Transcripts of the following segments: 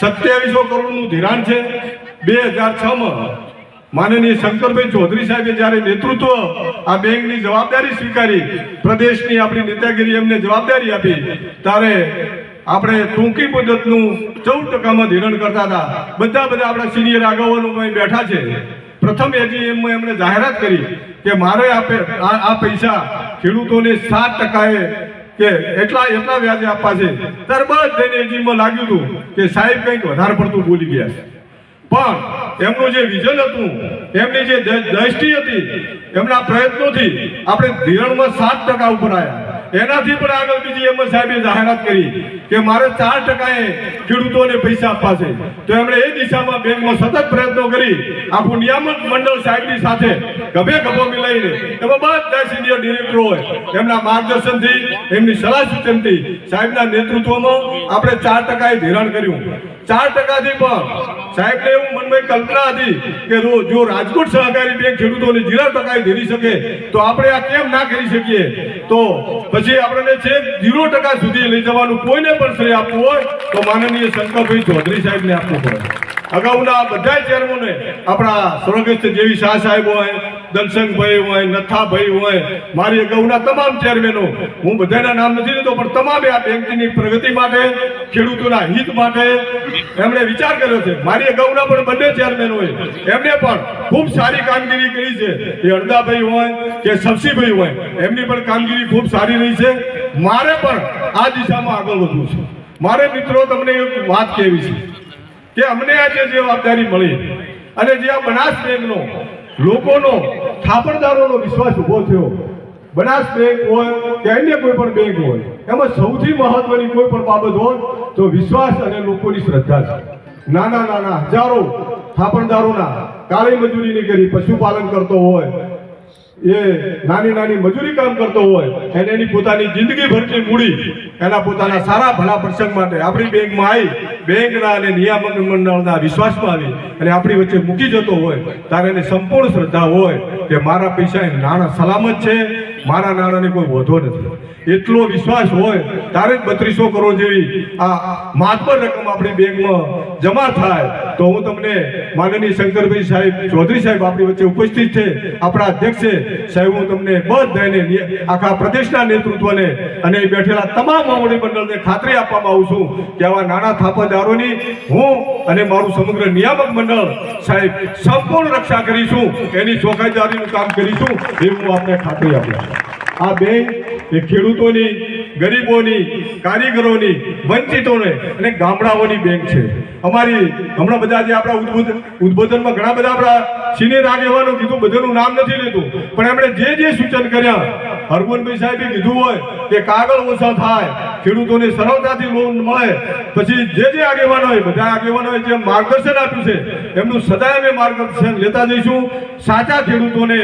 સત્યાવીસો કરોડનું ધિરાણ છે. બે હજાર છમાં માનનીય શંકરભાઈ ચૌધરી સાહેબે જ્યારે નેતૃત્વ આ બેંકની જવાબદારી સ્વીકારી, પ્રદેશની આપણી નેતાગીરી એમને જવાબદારી આપી, ત્યારે આપણે ટૂંકી મુદતનું ચૌદ ટકામાં ધિરણ કરતા હતા. બધા બધા આપણા સિનિયર આગેવાનો બેઠા છે. પ્રથમ એજીએમમાં એમણે જાહેરાત કરી કે મારે આ પૈસા ખેડૂતોને સાત ટકાએ કે એટલા એટલા વ્યાજે આપવા છે. ત્યારબાદ જઈને એજીમાં લાગ્યું હતું કે સાહેબ કંઈક વધારે પડતું બોલી ગયા છે. પણ એમનું જે વિઝન હતું, એમની જે દ્રષ્ટિ હતી, એમના પ્રયત્નોથી આપણે ધિરણમાં સાત ટકા ઉપર આવ્યા. એનાથી પણ આગળ બીજી એમ સાહેબે જાહેરાત કરી કે મારે ચાર ટકાએ ખેડૂતોને પૈસા આપવા છે. તો એમણે એ દિશામાં બેંકમાં સતત પ્રયત્નો કરી. આખું નિયામક મંડળ સાહેબની સાથે ગભે ગભો મિલાઈને. એમાં બધા સિનિયર ડિરેક્ટરો હોય. એમના માર્ગદર્શનથી, એમની સલાહ સૂચનથી સાહેબના નેતૃત્વમાં આપણે ચાર ટકાએ ધિરાણ કર્યું. ચાર ટકાથી પણ સાહેબને એવું મનમાં કલ્પના હતી કે જો રાજકોટ સહકારી બેંક ખેડૂતોને જીરો ટકાએ ધીરી શકે, તો આપણે આ કેમ ના કરી શકીએ? તો પછી આપણને છેક જીરો ટકા સુધી લઈ જવાનું કોઈને પણ શ્રેય આપવું હોય, તો માનનીય શંકરભાઈ ચૌધરી સાહેબને આપવું પડે. અગાઉના બધા ચેરમેને આપણા સ્વર્ગસ્થ જેવી શાહ સાહેબ હોય દલસંગભાઈ હોય નથાભાઈ હોય, મારી અગાઉના તમામ ચેરમેનો, હું બધાના નામ નથી લેતો, પણ તમામે આ બેંકની પ્રગતિ માટે, ખેડૂતોના હિત માટે એમણે વિચાર કર્યો છે. મારી અગાઉના પણ બંને ચેરમેન હોય એમને પણ ખૂબ સારી કામગીરી કરી છે. એ અડદાભાઈ હોય કે શમશીભાઈ હોય, એમની પણ કામગીરી ખૂબ સારી રહી છે. મારે પણ આ દિશામાં આગળ વધવું છે. મારે મિત્રો, તમને એક વાત કહેવી છે. કે અમને આજે જવાબદારી મળી અને જે આ બનાસ બેંકનો લોકોનો, થાપણદારોનો વિશ્વાસ ઊભો થયો. બનાસ બેંક હોય કે અન્ય કોઈ પણ બેંક હોય, એમાં સૌથી મહત્વની કોઈ પણ બાબત હોય તો વિશ્વાસ અને લોકોની શ્રદ્ધા છે. નાના નાના હજારો થાપણદારોના કાળી મજૂરીની કરી પશુપાલન કરતો હોય એ નાની નાની મજૂરી કામ કરતો હોય, એને એની પોતાની જિંદગી ભરતી મૂડી, એના પોતાના સારા ભલા પ્રસંગ માટે આપણી બેંકમાં આવી બેંકના અને નિયામક મંડળના વિશ્વાસમાં આવી અને આપણી વચ્ચે મૂકી જતો હોય, ત્યારે એને સંપૂર્ણ શ્રદ્ધા હોય કે મારા પૈસા એ નાણાં સલામત છે મારા નાણાંને કોઈ વધો નથી. એટલો વિશ્વાસ હોય ત્યારે જ બત્રીસો કરોડ જેવી આ માતબર રકમ આપણી બેંકમાં જમા થાય, તો હું તમને માનનીય શંકરભાઈ સાહેબ ચૌધરી સાહેબ આપણી વચ્ચે ઉપસ્થિત છે. આપણા અધ્યક્ષ છે. સાહેબ, હું તમને બધાને આખા પ્રદેશના નેતૃત્વને અને બેઠેલા તમામ માવડી મંડળને ખાતરી આપવામાં આવું છું કે આવા નાના થાપણદારોની હું અને મારું સમગ્ર નિયામક મંડળ સાહેબ સંપૂર્ણ રક્ષા કરીશું. એની ચોખાઈદારીનું કામ કરીશું. એ હું આપને ખાતરી આપું છું. આ બેંક એ ખેડૂતોની, ગરીબોની, કારીગરોની, વંચિતોને અને ગામડાઓની બેંક છે. અમારી હમણાં બધા જે આપણા ઉદ્બોધ ઉદ્બોધનમાં ઘણા બધા આપણા સિનિયર આગેવાનો કીધું, બધાનું નામ નથી લેતું પણ એમણે જે જે સૂચન કર્યા હરમોહનભાઈ સાહેબે કીધું હોય કે કાગળ ઓછા થાય, ખેડૂતોને સરળતાથી લોન મળે. પછી જે જે આગેવાનોએ, બધા આગેવાનોએ જે માર્ગદર્શન આપ્યું છે, એમનું સદાય અમે માર્ગદર્શન લેતા જઈશું. સાચા ખેડૂતોને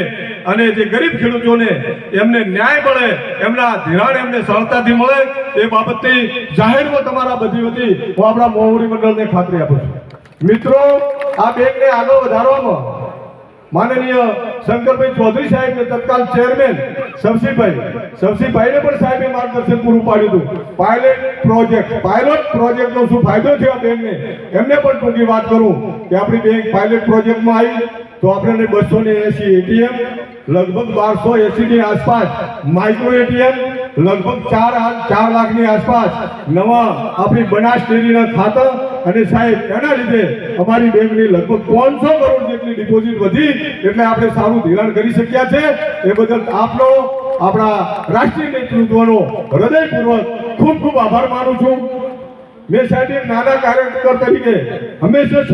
અને જે ગરીબ ખેડૂતોને એમને ન્યાય મળે, એમના ધિરાણ એમને સરળતાથી મળે, એ બાબતની જાહેરમાં તમારા બધી વતી હું આપણા મોવડી મંડળને ખાતરી આપું છું. મિત્રો, આ બેંકને આગળ વધારવામાં માનનીય શંકરભાઈ ચૌધરી સાહેબને તત્કાલ ચેરમેન શમશીભાઈ શમશીભાઈને પણ સાહેબે માર્ગદર્શન પૂરું પાડ્યું હતું. પાયલટ પ્રોજેક્ટ પાયલોટ પ્રોજેક્ટનો શું ફાયદો થયો બેંકને એમને પણ ટૂંકી વાત કરું કે આપણી બેંક પાયલટ પ્રોજેક્ટમાં આવી. તો આપણને બસો ને એસી એટીએમ લગભગ બારસો એસી ની આસપાસ માઇક્રો એટીએમ લગભગ ચાર ચાર લાખની આસપાસ નવા આપણી બનાસ ડેરીના ખાતા અને સાહેબ, એના લીધે અમારી બેંકની લગભગ ત્રણસો કરોડ જેટલી ડિપોઝિટ વધી એટલે આપણે સારું ધિરાણ કરી શક્યા છે. એ બદલ આપનો આપણા રાષ્ટ્રીય નેતૃત્વનો હૃદયપૂર્વક ખૂબ ખૂબ આભાર માનું છું. મેં સાહેબ નાના કાર્યકર તરીકે હંમેશા